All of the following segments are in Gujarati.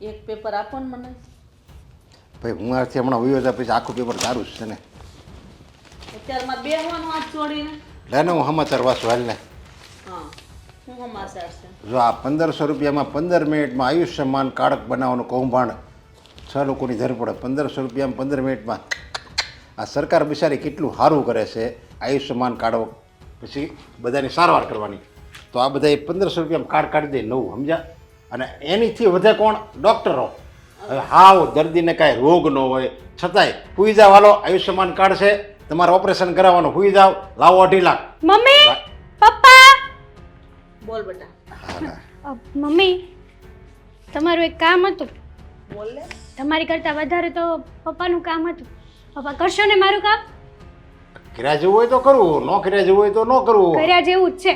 એક પેપર આપો ને મને. ભાઈ હું આથી હમણાં વયો જાય પછી આખું પેપર તારું જ છે ને. અત્યારમાં બેહવાનું હાથ છોડીને લે ને હું સમાચાર વાંચું હાલ ને હા હું સમાચાર છે. જો આ પંદરસો રૂપિયામાં પંદર મિનિટમાં આયુષ્યમાન કાર્ડ બનાવવાનું કૌભાંડ છ લોકોની ધરપકડ પંદરસો રૂપિયામાં પંદર મિનિટમાં આ સરકાર બિચારી કેટલું સારું કરે છે આયુષ્યમાન કાર્ડ પછી બધાની સારવાર કરવાની. તો આ બધા પંદરસો રૂપિયામાં કાર્ડ કાઢી દે નવું સમજ્યા? અને એનીથી વધે કોણ? ડૉક્ટરો. હવે હાવ દર્દીને કાંઈ રોગ ન હોય. છતાંય હુઈ જાવ. હાલો આયુષ્યમાન કાર્ડ છે. તમારે ઓપરેશન કરાવવાનું. હુઈ જાવ. લાવો અઢી લાખ. Mummy papa! બોલ બેટા. મમ્મી તમારું એક કામ હતું. બોલ તમારી કરતાં વધારે તો પપ્પાનું કામ હતું. પપ્પા કરશો ને મારું કામ? કર્યા જેવું હોય તો કરવું. ન કર્યા જેવું હોય તો ન કરવું. કર્યા જેવું જ છે.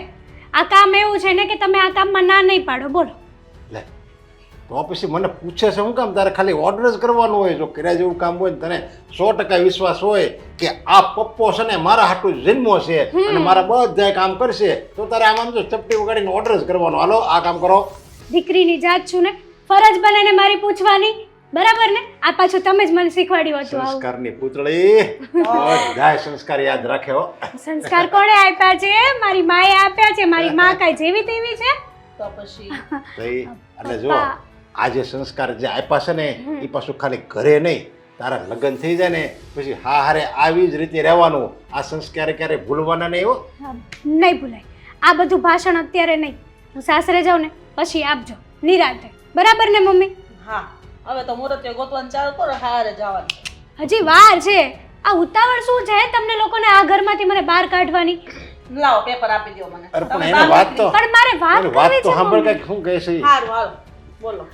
આ કામ એવું છે ને કે તમે આ કામમાં ના નહીં પાડો. બોલો. તો પછી મને પૂછે છે શું કામ તારે ખાલી ઓર્ડર જ કરવાનું હોય? જો કર્યા જેવું કામ હોય ને તને સો ટકા વિશ્વાસ હોય કે આ પપ્પો છે ને મારા હાટું જન્મો છે અને મારા બધા કામ કરશે તો તારે આમ આમ જો ચપટી વગાડીને ઓર્ડર જ કરવાનો. હાલો આ કામ કરો. દીકરીની જાત છું ને ફરજ બને ને મારી પૂછવાની. બરાબર ને? આ પાછું તમે જ મને શીખવાડ્યું હતું આવું. સંસ્કારની પુતળી. બધા સંસ્કાર યાદ રાખે હો. સંસ્કાર કોણે આપ્યા છે? મારી માએ આપ્યા છે મારી માં કાંઈ જેવી તેવી છે? તો પછી? અને જો. આ જે સંસ્કાર જે આપ્યા છે ને એ પાછું ખાલી ઘરે નહીં તારા લગ્ન થઈ જાય ને પછી હા હારે આવી જ રીતે રહેવાનું. આ સંસ્કાર ક્યારે ભૂલવાના નહીં હો. નહીં ભૂલાય. આ બધું ભાષણ અત્યારે નહીં. હું સાસરે જાઉં ને પછી આપજો નિરાંતે. બરાબર ને મમ્મી? હા હવે તો મુરત ગોતવાનું ચાલુ કરો હારે જવાનું. હજી વાર છે. આ ઉતાવળ શું છે તમને લોકોને આ ઘરમાંથી મને બહાર કાઢવાની? લાવો પેપર આપી દો મને. પણ તમે વાત તો પણ મારે વાત વાત તો સાંભળ કે શું કહે છે. હારું હાલો બોલો.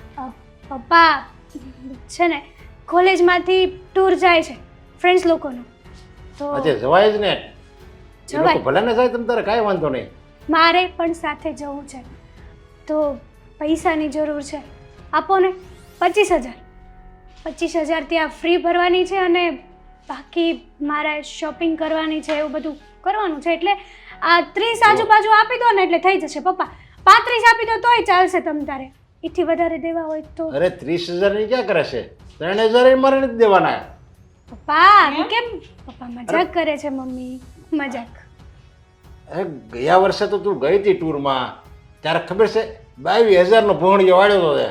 પપ્પા છે ને કોલેજમાંથી ટૂર જાય છે ફ્રેન્ડ્સ લોકોનો. તો આજે જવાય જ ને. જવાય. ભલે ને જાય તમ તારે કાંઈ વાંધો નહીં. મારે પણ સાથે જવું છે. તો પૈસાની જરૂર છે. આપો ને પચીસ હજાર. પચીસ હજાર ત્યાં ફ્રી ભરવાની છે અને બાકી મારે શોપિંગ કરવાની છે એવું બધું કરવાનું છે. એટલે આ ત્રીસ આજુબાજુ આપી દો ને એટલે થઈ જશે પપ્પા. પાંત્રીસ આપી દો તોય ચાલશે તમ તારે. એથી વધારે દેવા હોય તો? અરે ત્રીસ હજારની ક્યાં કરે છે? ત્રણ હજાર એ મારે નથી દેવાના. પપ્પા કેમ? પપ્પા મજાક કરે છે મમ્મી. મજાક. અરે ગયા વર્ષે તો તું ગઈ હતી ટૂરમાં. ત્યારે ખબર છે બાવીસ હજારનો ભોણિયો વાળ્યો હતો તે.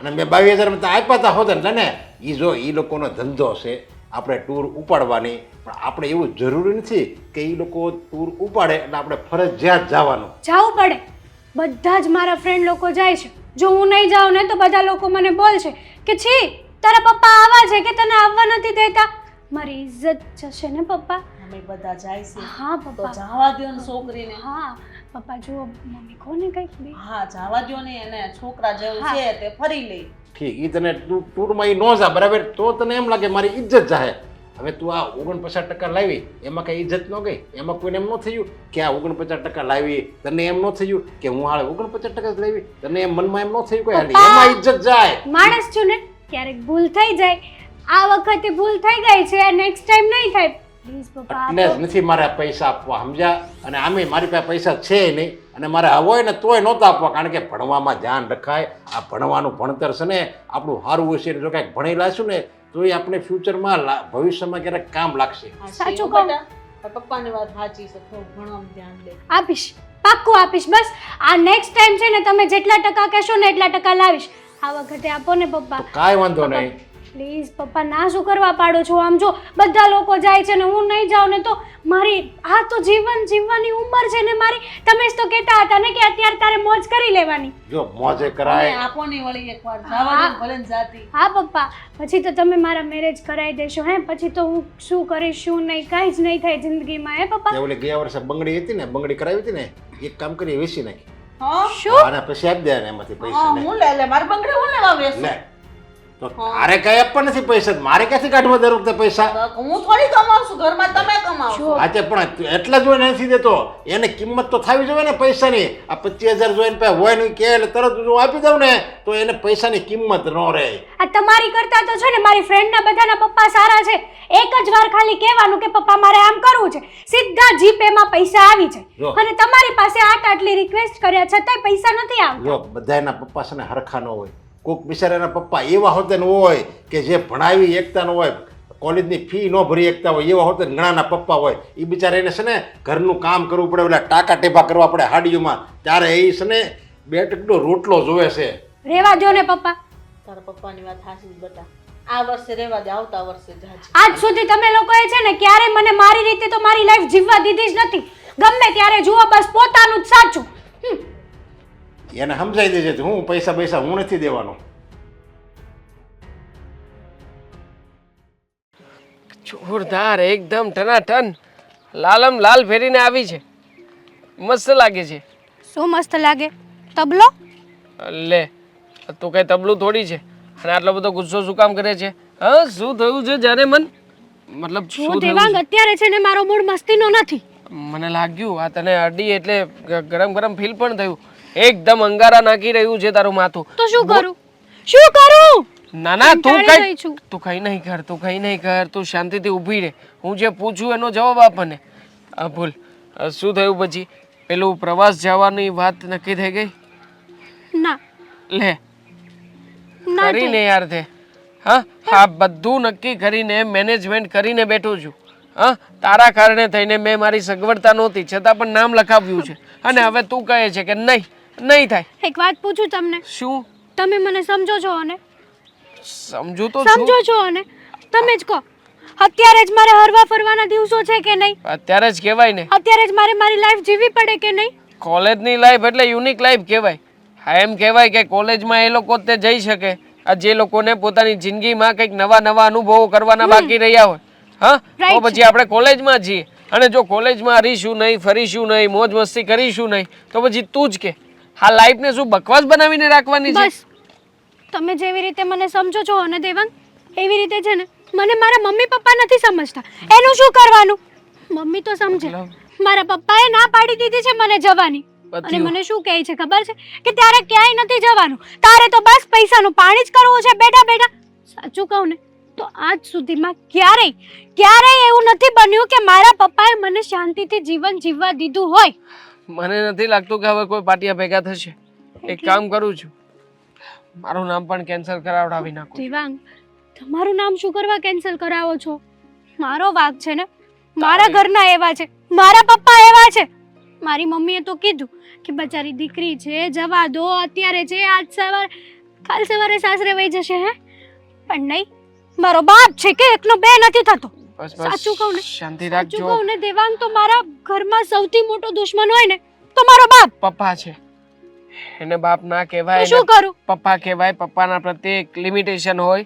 અને મેં બાવીસ હજારમાં તો આપ્યા હતા હોત ને એ જો એ લોકોનો ધંધો છે આપણે ટૂર ઉપાડવાની. પણ આપણે એવું જરૂરી નથી કે એ લોકો ટૂર ઉપાડે એટલે આપણે ફરજિયાત જવાનું. જવું પડે. બધા જ મારા ફ્રેન્ડ લોકો જાય છે. જો હું નહીં જાઉં ને તો બધા લોકો મને બોલશે કે છી તારા પપ્પા આવા છે કે તને આવવા નથી દેતા? મારી ઇજ્જત જશે ને પપ્પા. અમે બધા જાય છે. હા પપ્પા. જવા દ્યો ને છોકરીને. હા પપ્પા જો મમ્મી કોને કંઈક બી. હા જવા દ્યો ને એને છોકરા જેવું છે તે ફરી લે. ઠીક એ તને તું ટૂરમાં એ નો જા બરાબર? તો તને એમ લાગે મારી ઇજ્જત જાહે. હવે તું આ ઓગણપચાસ ટકા લાવી એમાં કઈ ઇજ્જત ન ગઈ એમાં કોઈને એમ ન થયું કે આ ઓગણપચાસ ટકા લાવી તને એમ ન થયું કે હું હાલ ઓગણપચાસ ટકા જ લાવી તને એમ મનમાં એમ ન થયું કે હાલે, એમાં ઇજ્જત જાય. માણસ છું ને ક્યારેક ભૂલ થઈ જાય. આ વખતે ભૂલ થઈ ગઈ છે નેક્સ્ટ ટાઈમ નહીં થાય. પ્લીઝ પપ્પા એટલે નથી મારા પૈસા આપવા સમજ્યા? અને આમે મારી પાસે પૈસા છે નહીં. અને મારે હોય ને તોય નહોતા આપવા કારણ કે ભણવામાં ધ્યાન રખાય આ ભણવાનું ભણતર છે ને આપણું સારું હશે જો કાંઈક ભણી લાશું ને તો એ આપણે ફ્યુચરમાં ભવિષ્યમાં ક્યારેક કામ લાગશે. સાચું કહું. પપ્પાની વાત સાચી છે થોડું ભણવામાં ધ્યાન દે. આપીશ પાક્કું આપીશ બસ. આ નેક્સ્ટ ટાઈમ છે ને તમે જેટલા ટકા કહેશો ને એટલા ટકા લાવીશ. આ વખતે આપો ને પપ્પા. કાંઈ વાંધો નહીં. પ્લીઝ પપ્પા ના શું કરવા પાડો છો? આમ જો બધા લોકો જાય છે ને હું નહીં જાઉં ને તો મારી આ તો જીવન જીવવાની ઉંમર છે ને મારી. તમે જ તો કહેતા હતા ને કે અત્યારે તારે મોજ કરી લેવાની. જો મોજે કરાય. આપો નહીં વળી એકવાર જવા દે ભલે જાતી. હા પપ્પા. પછી તો તમે મારા મેરેજ કરાવી દેશો હે? પછી તો હું શું કરીશ શું નહીં કાંઈ જ નહીં થાય જિંદગીમાં હે પપ્પા? તે ગયા વર્ષે બંગડી હતી ને બંગડી કરાવી હતી ને એક કામ કરી વેચી નાખી. હા? શું? આના પછી આપી દે એમાંથી પૈસા હું લે લે મારા બંગડી હું લેવા વેચું? તો તારે કઈ આપવા નથી પૈસા મારે ક્યાંથી કાઢવા દર વખતે પૈસા? હું થોડી કમાઉં છું ઘરમાં તમે કમાઓ છો. આજે પણ એટલા જોઈને નથી દેતો એને કિંમત તો થવી જોઈએ ને પૈસાની. આ પચીસ હજાર જોઈને પાસે હોય નહીં કે એટલે તરત જો આપી દઉં ને. તો એને પૈસાની કિંમત ન રહે. આ તમારી કરતા તો છે ને મારી ફ્રેન્ડના બધાના પપ્પા સારા છે. એક જ વાર ખાલી કહેવાનું કે પપ્પા મારે આમ કરવું છે. સીધા જીપેમાં પૈસા આવી જાય. અને તમારી પાસે આટ આટલી રિક્વેસ્ટ કર્યા છતાંય પૈસા નથી આવતા. જો બધાના પપ્પા છે ને હરખા ન હોય. કોઈક બિચારાના પપ્પા એવા હોતે ન હોય કે જે ભણાવી એકતા ન હોય કોલેજની ફી ન ભરી એકતા હોય એવા હોતે ઘણાના પપ્પા હોય એ બિચારા એને છે ને ઘરનું કામ કરવું પડે ઓલા ટાંકા ટેપા કરવા પડે હાડીઓમાં. ત્યારે એ છે ને બે ટકડો રોટલો જોવે છે. રેવા જો ને પપ્પા. તારા પપ્પાની વાત હાસી જ બતા. આ વર્ષે રહેવા દે આવતા વર્ષે જાજે આજ સુધી તમે લોકોએ છે ને ક્યારે મને મારી રીતે તો મારી લાઈફ જીવવા દીધી જ નથી. ગમે ત્યારે જુઓ બસ પોતાનું જ સાચું. હમ. એને સમજાઈ દેજે કે હું પૈસા પૈસા હું નથી દેવાનો. જોરદાર એકદમ ટનાટન લાલમ લાલ ફેરીને આવી છે. મસ્ત લાગે છે. શું મસ્ત લાગે? તબલો? લે તું કઈ તબલું થોડી છે? અને આટલો બધો ગુસ્સો શું કામ કરે છે? હા શું થયું છે જાણે મન? મતલબ શું થયું દેવાંગ અત્યારે છે ને મારો મૂડ મસ્તીનો નથી. મને લાગ્યું આ તને અડી એટલે ગરમ ગરમ ફીલ પણ થયું. એકદમ અંગારા નાખી રહ્યું છે તારું માથું. તો શું કરું? શું કરું? ના ના તું કઈ તું કઈ નહીં કર તું કઈ નહીં કર તું શાંતિથી ઊભી રહે. હું જે પૂછું એનો જવાબ આપણને આ ભૂલ. શું થયું પછી? પેલું પ્રવાસ જવાની વાત નક્કી થઈ ગઈ? ના. લે. કરીને યાર તે. હા? આ બધું નક્કી કરીને મેનેજમેન્ટ કરીને બેઠો છું. હા? તારા કારણે થઈને મેં મારી સગવડતા નહોતી છતાં પણ નામ લખાવ્યું છે. અને હવે તું કહે છે કે નહીં. નહીં થાય. એક વાત પૂછું તમને? શું? તમે મને સમજો છો અને? સમજો તો સમજો છો અને? તમે જ કહો. અત્યારે જ મારે હરવા ફરવાના દિવસો છે કે નહીં? અત્યારે જ કહેવાય ને. અત્યારે જ મારે મારી લાઈફ જીવવી પડે કે નહીં? કોલેજની લાઈફ એટલે યુનિક લાઈફ કહેવાય. હા એમ કહેવાય કે કોલેજમાં એ લોકો તે જઈ શકે. આ જે લોકોને પોતાની જિંદગીમાં કંઈક નવા નવા અનુભવો કરવાના બાકી રહ્યા હોય. હા? તો પછી આપણે કોલેજમાં જઈએ અને જો કોલેજમાં હરીશું નહીં ફરીશું નહીં મોજ મસ્તી કરીશું નહીં તો પછી તું જ કે. હા લાઈફને શું બકવાસ બનાવીને રાખવાની છે? બસ. તમે જેવી રીતે મને સમજો છો અને દેવાંગ એવી રીતે છે ને મને મારા મમ્મી પપ્પા નથી સમજતા. એનું શું કરવાનું? મમ્મી તો સમજે. મારા પપ્પાએ ના પાડી દીધી છે મને જવાની. અને મને શું કહે છે ખબર છે? કે ત્યારે ક્યાંય નથી જવાનું. તારે તો બસ પૈસાનું પાણી જ કરવું છે બેટા બેટા. સાચું કહું ને તો આજ સુધીમાં ક્યારેય ક્યારેય એવું નથી બન્યું કે મારા પપ્પાએ મને શાંતિથી જીવન જીવવા દીધું હોય. મને નથી લાગતું કે હવે કોઈ પાટિયા ભેગા થશે. એક કામ કરું છું. મારું નામ પણ કેન્સલ કરાવડાવી નાખો દેવાંગ તમારું નામ શું કરવા કેન્સલ કરાવો છો? મારો વાક છે ને? મારા ઘરના એવા છે. મારા પપ્પા એવા છે. મારી મમ્મીએ તો કીધું કે બચારી દીકરી છે જવા દો અત્યારે છે આજ સવારે કાલ સવારે સાસરે વહી જશે હે? પણ નહીં મારો બાપ છે કે એકનો બે નથી થતો. બસ સાચું કહું ને? શાંતિ રાખજો. સાચું કહું ને દેવાંગ તો મારા ઘરમાં સૌથી મોટો દુશ્મન હોય ને તો મારો બાપ. પપ્પા છે. એને બાપ ના કહેવાય શું કરું? પપ્પા કહેવાય પપ્પાના પ્રત્યે એક લિમિટેશન હોય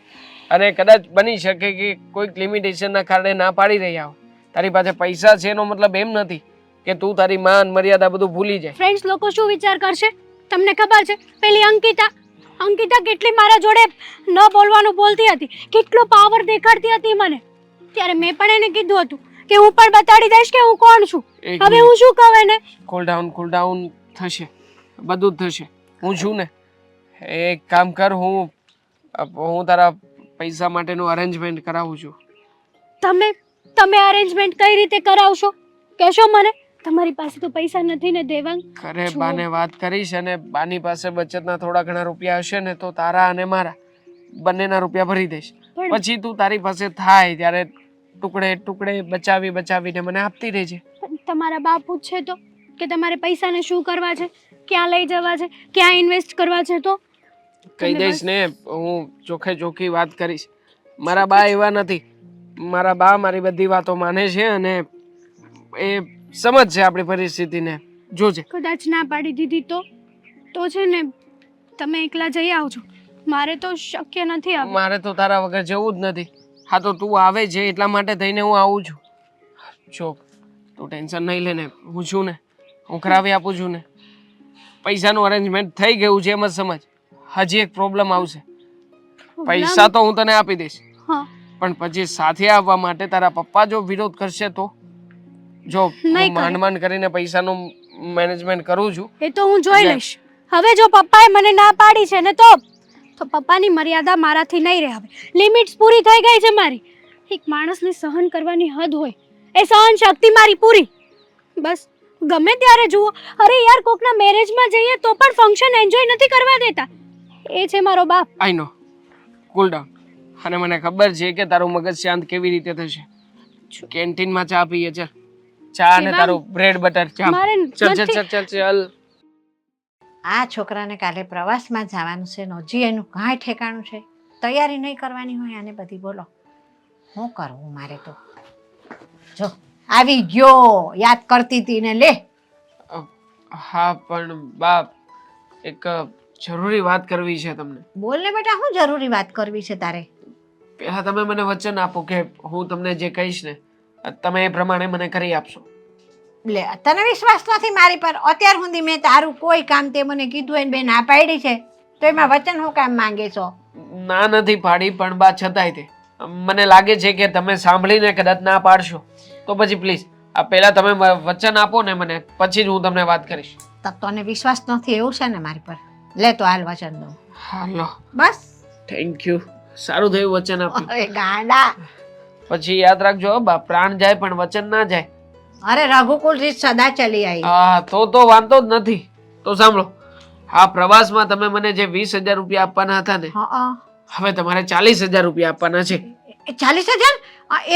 અને કદાચ બની શકે કે કોઈક લિમિટેશનના કારણે ના પાડી રહ્યા હોય. તારી પાસે પૈસા છે એનો મતલબ એમ નથી કે તું તારી માન મર્યાદા બધું ભૂલી જાય. ફ્રેન્ડ્સ લોકો શું વિચાર કરશે? તમને ખબર છે પેલી અંકિતા અંકિતા કેટલી મારા જોડે ન બોલવાનું બોલતી હતી કેટલો પાવર દેખાડતી હતી મને. ત્યારે મેં પણ એને કીધું હતું કે હું પણ બતાડી દઈશ કે હું કોણ છું. હવે હું શું કહું એને? કુલ ડાઉન કુલ ડાઉન થશે. બધું જ થશે. હું છું ને. એક કામ કર હું હું તારા પૈસા માટેનું અરેન્જમેન્ટ કરાવું છું. તમે તમે અરેન્જમેન્ટ કઈ રીતે કરાવશો? કહેશો મને. તમારી પાસે તો પૈસા નથી ને દેવાંગ. ખરે બાને વાત કરીશ અને બાની પાસે બચતના થોડા ઘણા રૂપિયા હશે ને તો તારા અને મારા બંનેના રૂપિયા ભરી દઈશ. પછી તું તારી પાસે થાય ત્યારે ટુકડે ટુકડે બચાવી બચાવીને મને આપતી રહેજે. પણ તમારા બા પૂછે તો કે તમારે પૈસાને શું કરવા છે? ક્યાં લઈ જવા છે? ક્યાં ઇન્વેસ્ટ કરવા છે તો? કહી તમે દઈશ ને હું ચોખે ચોખી વાત કરીશ. મારા બા એવા નથી. મારા બા મારી બધી વાતો માને છે અને એ સમજ છે આપણી પરિસ્થિતિને. જોજે. કદાચ ના પાડી દીધી તો તો છે ને તમે એકલા જઈ આવજો. મારે તો શક્ય નથી આવું. મારે તો તારા વગર જવું જ નથી. હા તો તું આવે છે એટલા માટે થઈને હું આવું છું. જો તું ટેન્શન નહીં લે ને હું છું ને હું કરાવી આપું છું ને. પૈસાનું અરેન્જમેન્ટ થઈ ગયું છે એમ જ સમજ. હજી એક પ્રોબ્લેમ આવશે. પૈસા તો હું તને આપી દઈશ. હા. પણ પછી સાથે આવવા માટે તારા પપ્પા જો વિરોધ કરશે તો? જો માંડ માંડ કરીને પૈસાનું મેનેજમેન્ટ કરું છું. એ તો હું જોઈ લઈશ. હવે જો પપ્પાએ મને ના પાડી છે ને તો? તો પપ્પાની મર્યાદા મારાથી નહીં રહે હવે. લિમિટ્સ પૂરી થઈ ગઈ છે મારી. એક માણસને સહન કરવાની હદ હોય. એ સહન શક્તિ મારી પૂરી. બસ ગમે ત્યારે જુઓ. અરે યાર કોકના મેરેજમાં જઈએ તો પણ ફંક્શન એન્જોય નથી કરવા દેતા. એ છે મારો બાપ. આઈ નો કુલ ડાઉન અને મને ખબર છે કે તારું મગજ શાંત કેવી રીતે થશે. કેન્ટીનમાં ચા પીએ ચાલ. ચા અને તારું બ્રેડ બટર ચા ચાલ. ચાલ ચાલ ચાલ. આ છોકરાને કાલે પ્રવાસમાં જવાનું છે હજી એનું કાંઈ ઠેકાણું છે. તૈયારી નહીં કરવાની હોય આને બધી બોલો. શું કરવું મારે તો? જો આવી ગયો. યાદ કરતી હતી ને લે. હા પણ બાપ એક જરૂરી વાત કરવી છે તમને. બોલ ને બેટા શું જરૂરી વાત કરવી છે તારે? પહેલા તમે મને વચન આપો કે હું તમને જે કહીશ ને તમે એ પ્રમાણે મને કરી આપશો. લે તને વિશ્વાસ નથી મારી પર? અત્યાર સુધી મેં તારું કોઈ કામ તે મને કીધું એને બેન આ પાડી છે. તો એમાં વચન હું કામ માંગે છો? ના નથી પાડી પણ બા છતાંય તે. મને લાગે છે કે તમે સાંભળીને કદાચ ના પાડશો. તો પછી પ્લીઝ આ પહેલા તમે વચન આપો ને મને પછી જ હું તમને વાત કરીશ. તને વિશ્વાસ નથી એવું છે ને મારી પર? લે તો હાલ વચન દઉં. હાલો. બસ. થેન્ક યુ સારું થયું વચન આપ્યું. ગાંડા. પછી યાદ રાખજો બા પ્રાણ જાય પણ વચન ના જાય. અરે રઘુકુલ રીત સદા ચલી આવી. હા તો તો વાંધો જ નથી. તો સાંભળો આ પ્રવાસમાં તમે મને જે વીસ હજાર રૂપિયા આપવાના હતા ને હવે તમારે ચાલીસ હજાર રૂપિયા આપવાના છે. ચાલીસ હજાર?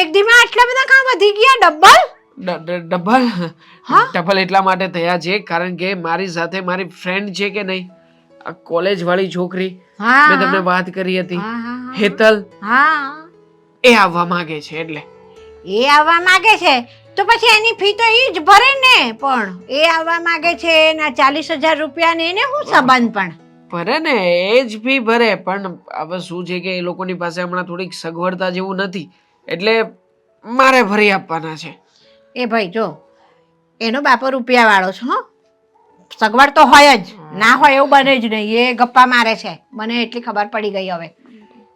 એક દીમાં આટલા બધા કામ વધી ગયા? ડબલ? ડબલ? ડબલ એટલા માટે થયા છે કારણ કે મારી સાથે મારી ફ્રેન્ડ છે કે નહીં? આ કોલેજ વાળી છોકરી મેં તમને વાત કરી હતી. હેતલ હા. એ આવવા માંગે છે એટલે. એ આવવા માંગે છે? તો પછી એની ફી તો એ જ ભરે ને પણ એ આવવા માંગે છે એના ચાલીસ હજાર રૂપિયા ને એને શું સંબંધ પણ? ભરે ને એ જ ફી ભરે પણ હવે શું છે કે એ લોકોની પાસે હમણાં થોડીક સગવડતા જેવું નથી એટલે મારે ભરી આપવાના છે. એ ભાઈ જો એનો બાપો રૂપિયા વાળો છે હો. સગવડ તો હોય જ ના હોય એવું બને જ નહીં એ ગપ્પા મારે છે મને એટલી ખબર પડી ગઈ હવે.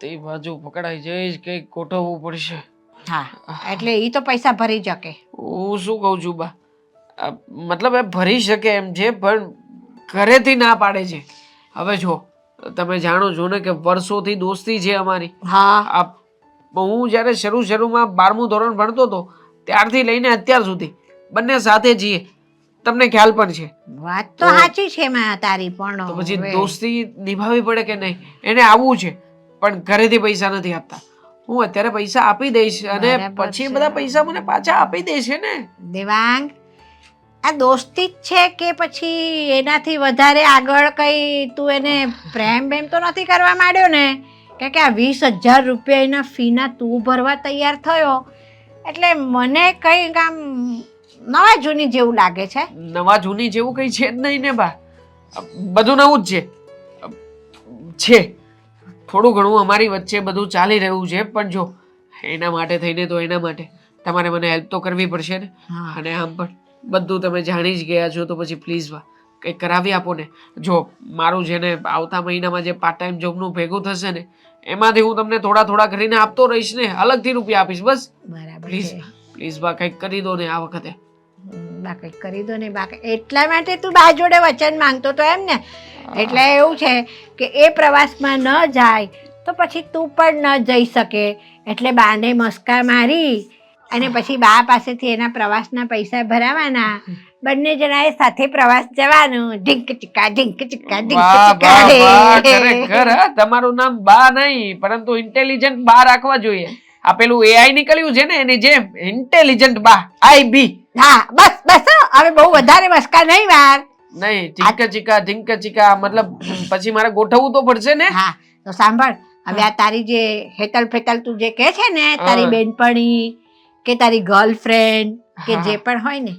તે બાજુ પકડાઈ જઈશ કંઈક ગોઠવવું પડશે? હા. એટલે એ તો પૈસા ભરી શકે. હું શું કહું છું બા મતલબ એ ભરી શકે એમ છે પણ ઘરેથી ના પાડે છે. હવે જો તમે જાણો છો ને કે વર્ષોથી દોસ્તી છે અમારી. હા. આ હું જ્યારે શરૂ શરૂમાં બારમું ધોરણ ભણતો હતો ત્યારથી લઈને અત્યાર સુધી બંને સાથે છીએ. તમને ખ્યાલ પણ છે. વાત તો તો- સાચી છે માં તારી પણ તો પછી હવે. દોસ્તી નિભાવવી પડે કે નહીં? એને આવવું છે પણ ઘરેથી પૈસા નથી આપતા. હું અત્યારે પૈસા આપી દઈશ. અને બરાબર પછી છે. બધા પૈસા મને પાછા આપી દેશે ને. દેવાંગ આ દોસ્તી જ છે કે પછી એનાથી વધારે આગળ કઈ તું એને પ્રેમ બેમ તો નથી કરવા માંડ્યો ને? કારણ કે આ વીસ હજાર રૂપિયા એના ફીના તું ભરવા તૈયાર થયો. એટલે મને કઈ આમ નવા જૂની જેવું લાગે છે? નવા જૂની જેવું કઈ છે જ નહીં ને બા. બધું નવું જ છે. છે. થોડું ઘણું અમારી વચ્ચે બધું ચાલી રહ્યું છે પણ જો એના માટે થઈને તો એના માટે. તમારે મને હેલ્પ તો કરવી પડશે ને? અને આમ પણ બધું તમે જાણી જ ગયા છો તો પછી પ્લીઝ વા કંઈક કરાવી આપો ને. જો મારું છે ને આવતા મહિનામાં જે પાર્ટ ટાઈમ જોબનું ભેગું થશે ને એમાંથી હું તમને થોડા થોડા કરીને આપતો રહીશ ને અલગથી રૂપિયા આપીશ બસ. બરાબર પ્લીઝ પ્લીઝ બા કંઈક કરી દો ને આ વખતે. બા કંઈક કરી દો ને બા એટલા માટે તું બા જોડે વચન માંગતો તો એમ ને. એટલે એવું છે કે એ પ્રવાસમાં ન જાય તો પછી તું પણ ન જઈ શકે. એટલે બાને મસ્કા મારી અને પછી બા પાસેથી એના પ્રવાસના પૈસા ભરાવાના. બંને જણાએ સાથે પ્રવાસ જવાનું. ઢીંક ચિક્કા ઢીંક ચિક્કા ઢીંક ચીકા તમારું નામ બા નહીં પરંતુ ઇન્ટેલિજન્ટ બા રાખવા જોઈએ. આ પેલું એઆઈ નીકળ્યું છે ને એની જેમ ઇન્ટેલિજન્ટ બા આઈ બી હા બસ બસ હવે બહુ વધારે મસ્કા નહીં વાર નહીં ઢીંક ચીકા ઢીંક ચીકા મતલબ પછી મારે ગોઠવવું તો પડશે ને? હા તો સાંભળ હવે આ તારી જે હેતલ ફેતલ તું જે કહે છે ને તારી બેનપણી કે તારી ગર્લફ્રેન્ડ કે જે પણ હોય ને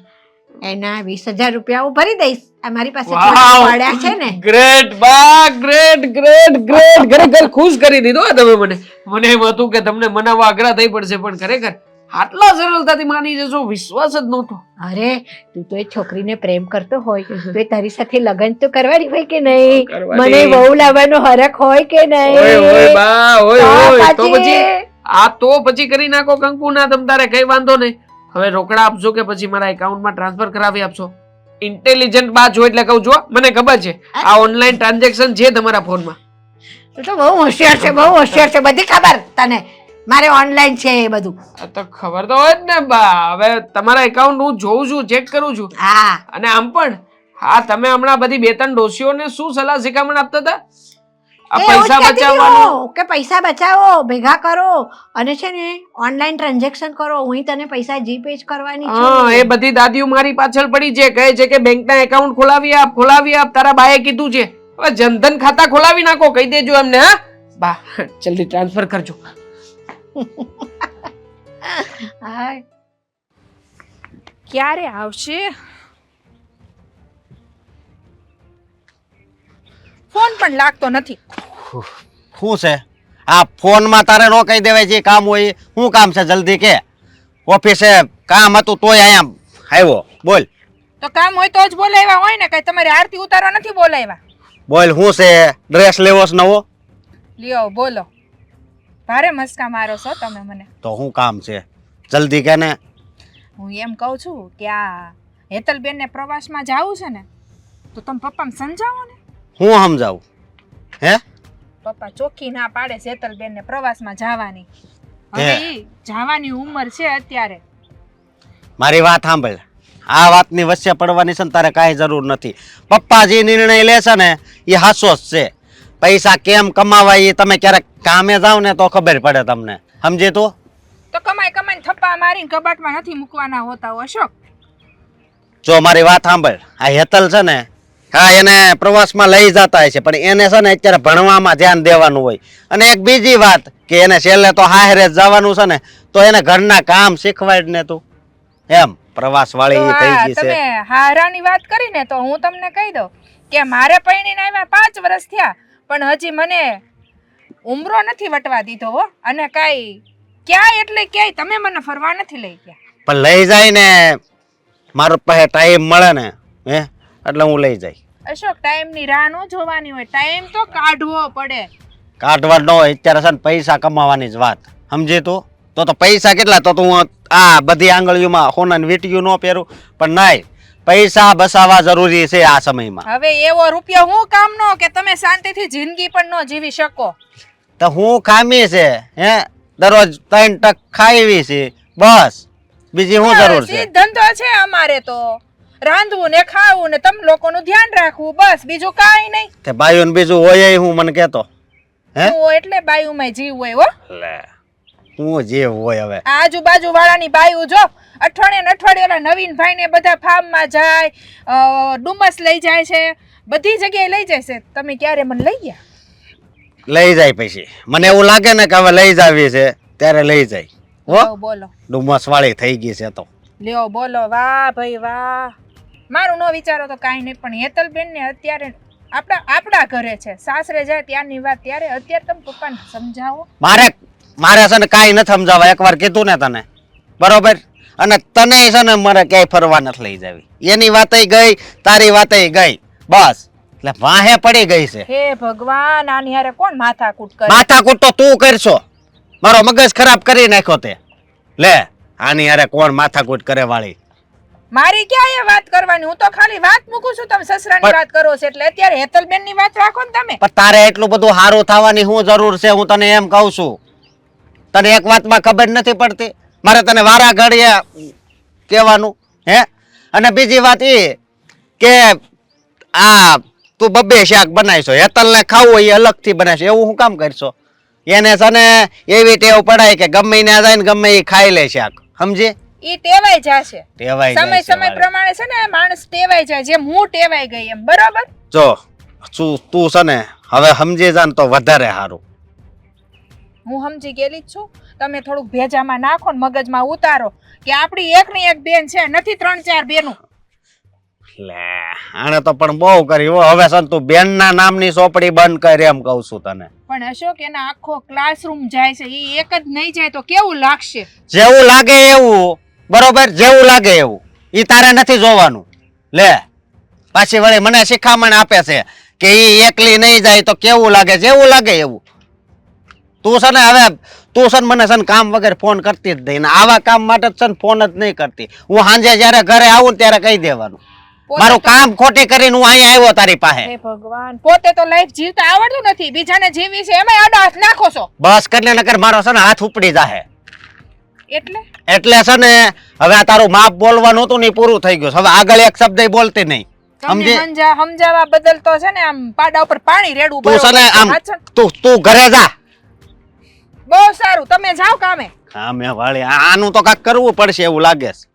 એના વીસ હજાર રૂપિયા હું ભરી દઈશ. આ મારી પાસે પડ્યા છે ને. ગ્રેટ બા ગ્રેટ ગ્રેટ ગ્રેટ ખરેખર ખુશ કરી દીધો તમે મને. મને એમ હતું કે તમને મનાવવા આગ્રહ થઈ પડશે પણ ખરેખર આટલા સરળતાથી માની જશો વિશ્વાસ જ નહોતો. અરે તું તો એ છોકરીને પ્રેમ કરતો હોય તો એ તારી સાથે લગ્ન તો કરવાની હોય કે નહીં? મને વહુ લાવવાનો હરખ હોય કે નહીં? ઓય ઓય બા ઓય તો ઓય તો પછી- આ તો પછી કરી નાખો કંકુ ના તમ તારે કઈ વાંધો નહીં. હવે રોકડા આપજો કે પછી મારા એકાઉન્ટમાં ટ્રાન્સફર કરાવી આપશો. ઇન્ટેલિજન્ટ બા જો એટલે કહું જો મને ખબર છે. આ ઓનલાઈન ટ્રાન્ઝેક્શન છે તમારા ફોનમાં. તો બહુ હોશિયાર છે બહુ હોશિયાર છે બધી ખબર તને. મારે ઓનલાઈન છે એ બધું. આ તો ખબર તો હોય જ ને બા. હવે તમારા એકાઉન્ટ હું જોઉં છું ચેક કરું છું. હા. અને આમ પણ હા તમે હમણાં બધી બે ત્રણ ડોશીઓને શું સલાહ શિખામણ આપતા હતા? આ પૈસા બચાવવાનું? કે પૈસા બચાવો ભેગા કરો અને છે ને ઓનલાઈન ટ્રાન્ઝેક્શન કરો. હું તને પૈસા જીપે જ કરવાની હા એ બધી દાદીઓ મારી પાછળ પડી છે. કહે છે કે બેંકના એકાઉન્ટ ખોલાવી આપ ખોલાવી આપ. તારા બાએ કીધું છે. હવે જનધન ખાતા ખોલાવી નાખો કહી દેજો એમને હા. બા જલ્દી ટ્રાન્સફર કરજો. હાય. ક્યારે આવશે? ફોન પણ લાગતો નથી. શું છે? આ ફોનમાં તારે નો કહી દેવાય જે કામ હોય શું કામ છે જલ્દી કે? ઓફિસે કામ હતું તોય અહીંયા આવ્યો. બોલ. તો કામ હોય તો જ બોલાવ્યા હોય ને કઈ તમારી આરતી ઉતારવા નથી બોલાવ્યા? બોલ શું છે? ડ્રેસ લેવો છે નવો? લ્યો બોલો. ભારે મસ્કા મારો છો તમે મને. તો શું કામ છે? જલ્દી કે ને? હું એમ કહું છું કે આ હેતલબેનને પ્રવાસમાં જાવું છે ને તો તમે પપ્પાને સમજાવો ને. હું સમજાવું? હે? પપ્પા ચોખ્ખી ના પાડે છે હેતલબેનને પ્રવાસમાં જવાની. હવે હે. ઈ જવાની ઉંમર છે અત્યારે. મારી વાત સાંભળ. આ વાતની વચ્ચે પડવાની છે ને તારે કાંઈ જરૂર નથી. પપ્પા જે નિર્ણય લે છે ને એ હાસો જ છે. પૈસા કેમ કમાવાય એ તમે ક્યારેક કામે જાવ ને તો ખબર પડે તમને. સમજે તું? તો કમાઈ કમાઈને થપ્પા મારીને કબાટમાં નથી મૂકવાના હોતા અશોક. જો મારી વાત સાંભળ આ હેતલ છે ને હા એને પ્રવાસમાં લઈ જતા હોય છે પણ એને છે ને અત્યારે ભણવામાં ધ્યાન દેવાનું હોય. અને એક બીજી વાત કે એને છેલ્લે તો હાહરે જવાનું છે ને તો એને ઘરના કામ શીખવાડ ને તું. એમ પ્રવાસ વાળી થઈ ગઈ છે. તમે હારાની વાત કરીને તો હું તમને કહી દઉં કે મારે પૈણીને આવ્યા પાંચ વર્ષ થયા પણ હજી મને ઉમરો નથી વટવા દીધો હો. અને કાંઈ ક્યાંય એટલે ક્યાંય તમે મને ફરવા નથી લઈ ગયા. પણ લઈ જાય ને મારો પાસે ટાઈમ મળે ને હે? એટલે હું લઈ જાય. અશોક ટાઈમની રાહ ન જોવાની હોય. ટાઈમ તો કાઢવો પડે. કાઢવા ન હોય અત્યારે છે ને પૈસા કમાવાની જ વાત. સમજે તો? તો તો પૈસા કેટલા? તો તું આ બધી આંગળીઓમાં હોનાની વીટીયું ન પહેરું. પણ નહીં પૈસા બસાવવા જરૂરી છે આ સમયમાં. હવે એવો રૂપિયો હું કામનો કે તમે શાંતિથી જિંદગી પણ ન જીવી શકો? તો હું ખામી છે હે? દરરોજ ત્રણ ટક ખાઈવી છે બસ. બીજી હું જરૂર છે? ધંધો છે અમારે તો. રાંધવું ને ખાવું ને તમ લોકોનું ધ્યાન રાખવું બસ. બીજું કાઈ નહીં. તે બાયું ને બીજું હોય હું મને કહેતો. હે? હું એટલે બાયુમાં જીવ હોય હો. લે. હું જે હોય હવે. આ આજુબાજુ વાળાની બાયુ જો અઠવાડિયે ને અઠવાડિયે ઓલા નવીન ભાઈ ને બધા ફાર્મમાં જાય ડુમસ લઈ જાય છે બધી જગ્યાએ લઈ જાય છે. તમે ક્યારે મને લઈ ગયા? લઈ જાય પછી. મને એવું લાગે ને કે હવે લઈ જાવી છે ત્યારે લઈ જાય. હો? બોલો. ડુમસ વાળી થઈ ગઈ છે તો. લ્યો બોલો. વાહ ભાઈ વાહ. મારું ન વિચારો તો કાંઈ નહીં પણ હેતલબેન ને અત્યારે આપણા આપણા ઘરે છે. સાસરે જાય ત્યારની વાત. ત્યારે અત્યારે તમે પપ્પાને સમજાવો. મારે મારે છે ને કાંઈ ન સમજાવવા. એકવાર કીધું ને તને. બરોબર? અને તને છે ને મારે ક્યાંય ફરવા નથી લઈ જાવી. એની વાતય ગઈ તારી વાતય ગઈ. બસ. એટલે વાહે પડી ગઈ છે. હે ભગવાન આની હારે કોણ માથાકૂટ કરે? માથાકૂટ તો તું કરશો. મારો મગજ ખરાબ કરી નાખ્યો તે. લે આની હારે કોણ માથાકૂટ કરે વાળી? મારી ક્યાં એ વાત કરવાની? હું તો ખાલી વાત મૂકું છું તમે સસરાની વાત કરો છો એટલે અત્યારે હેતલબેનની વાત રાખો ને તમે. પણ તારે એટલું બધું સારું થવાની શું જરૂર છે? હું તને એમ કહું છું. તને એક વાતમાં ખબર નથી પડતી? મારે તને વારા ઘડીએ કહેવાનું હે? અને બીજી વાત એ કે આ તું બબ્બે શાક બનાવીશો હેતલને ખાવું હોય એ અલગથી બનાવીશ. એવું હું કામ કરશો? એને છે ને એવી ટેવ પડાય કે ગમે ને જાય ને ગમે એ ખાઈ લે શાક. સમજી? ઈ ટેવાઈ જશે. ટેવાઈ સમય સમય પ્રમાણે છે ને માણસ ટેવાઈ જાય જેમ હું ટેવાઈ ગઈ એમ. બરાબર? જો તું તું છે ને હવે સમજી જા ને તો વધારે સારું. હું સમજી ગયેલી જ છું. તમે થોડુંક ભેજામાં નાખો ને મગજમાં ઉતારો કે આપણી એક ની એક બેન છે નથી ત્રણ ચાર બેનું. લે આણે તો પણ બહુ કર્યું હો. હવે છે ને તું બેનના નામની ચોપડી બંધ કર એમ કહું છું તને. પણ અશોક એના આખો ક્લાસરૂમ જાય છે ઈ એક જ નહીં જાય તો કેવું લાગશે? જેવું લાગે એવું બરોબર જેવું લાગે એવું. ઈ તારે નથી જોવાનું. લે પાછી વળી મને શિખામણ આપે છે કે ઈ એકલી નહીં જાય તો કેવું લાગે? જેવું લાગે એવું. તું છે ને હવે તું છે મને છે કામ વગર ફોન કરતી જ નહીં આવા કામ માટે જ છે ફોન જ નહીં કરતી. હું સાંજે જ્યારે ઘરે આવું ત્યારે કહી દેવાનું. મારું કામ ખોટી કરીને હું અહીંયા આવ્યો તારી પાસે. હે ભગવાન પોતે તો લાઈફ જીવતા આવડતું નથી બીજાને જીવી છે એમાં આડો હાથ નાખો છો. બસ કરીને નકર મારો છે ને હાથ ઉપડી જાહે. એટલે? એટલે છે ને હવે આ તારું માપ બોલવાનું હતું ને પૂરું થઈ ગયું હવે આગળ એક શબ્દ બોલતી નહીં. સમજે? સમજા સમજાવવા બદલ તો છે ને આમ પાડા ઉપર પાણી રેડવું તું છે ને આમ તું તું ઘરે જા. બહુ સારું. તમે જાઓ કામે. હા મેં વાળી આનું તો કાક કરવું પડશે એવું લાગે છે.